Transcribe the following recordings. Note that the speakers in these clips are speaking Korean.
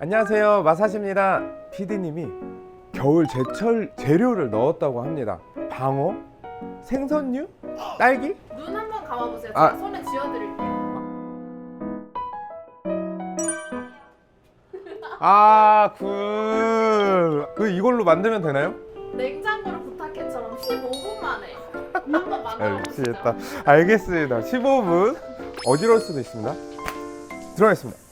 안녕하세요 마사시입니다 PD님이 겨울 제철 재료를 넣었다고 합니다 방어? 생선류? 딸기? 눈 한번 감아보세요. 아. 제가 손에 쥐어드릴게요. 아, 그, 그 이걸로 만들면 되나요? 냉장고를 부탁해처럼 15분 만에 한번 만들어 보시죠. 알겠다. 알겠습니다. 15분 어지러울 수도 있습니다. 들어가겠습니다.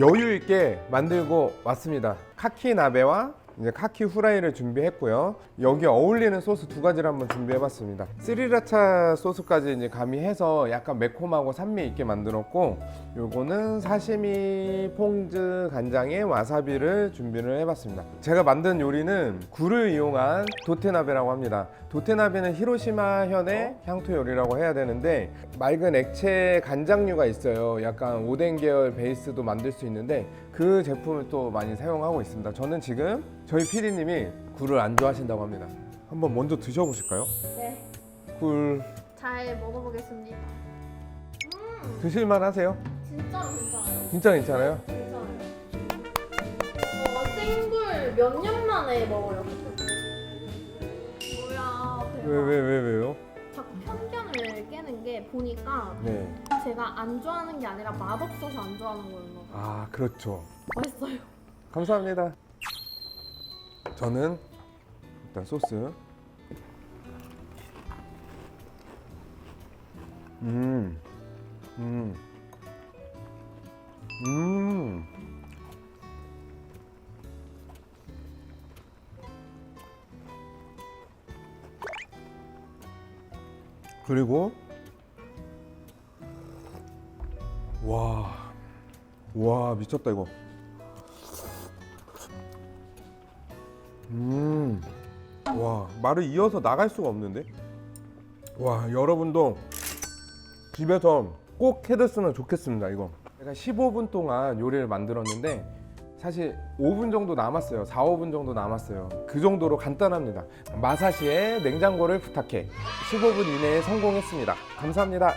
여유 있게 만들고 왔습니다. 카키 나베와 이제 카키 후라이를 준비했고요. 여기 어울리는 소스 두 가지를 한번 준비해봤습니다. 스리라차 소스까지 이제 가미해서 약간 매콤하고 산미 있게 만들었고, 요거는 사시미 퐁즈 간장에 와사비를 준비를 해봤습니다. 제가 만든 요리는 굴을 이용한 도테나베라고 합니다. 도테나베는 히로시마 현의 향토 요리라고 해야 되는데 맑은 액체 간장류가 있어요. 약간 오뎅 계열 베이스도 만들 수 있는데 그 제품을 또 많이 사용하고 있습니다. 저는 지금 저희 PD님이 굴을 안 좋아하신다고 합니다. 한번 먼저 드셔보실까요? 네, 굴 잘 먹어보겠습니다. 음, 드실만 하세요? 진짜로 괜찮아요. 진짜 괜찮아요? 괜찮아요. 어, 생굴 몇 년 만에 먹어요. 뭐야, 대박. 왜 왜 왜 왜요? 자꾸 편견을 깨는 게 보니까 네. 제가 안 좋아하는 게 아니라 맛없어서 안 좋아하는 거였나 봐요. 아 그렇죠. 맛있어요. 감사합니다. 저는 일단 소스. 음, 음, 음. 그리고 와, 와 미쳤다 이거. 음, 와 말을 이어서 나갈 수가 없는데. 와 여러분도 집에서 꼭 해드으면 좋겠습니다 이거. 제가 15분 동안 요리를 만들었는데 사실 5분 정도 남았어요. 4, 5분 정도 남았어요. 그 정도로 간단합니다. 마사시의 냉장고를 부탁해. 15분 이내에 성공했습니다. 감사합니다.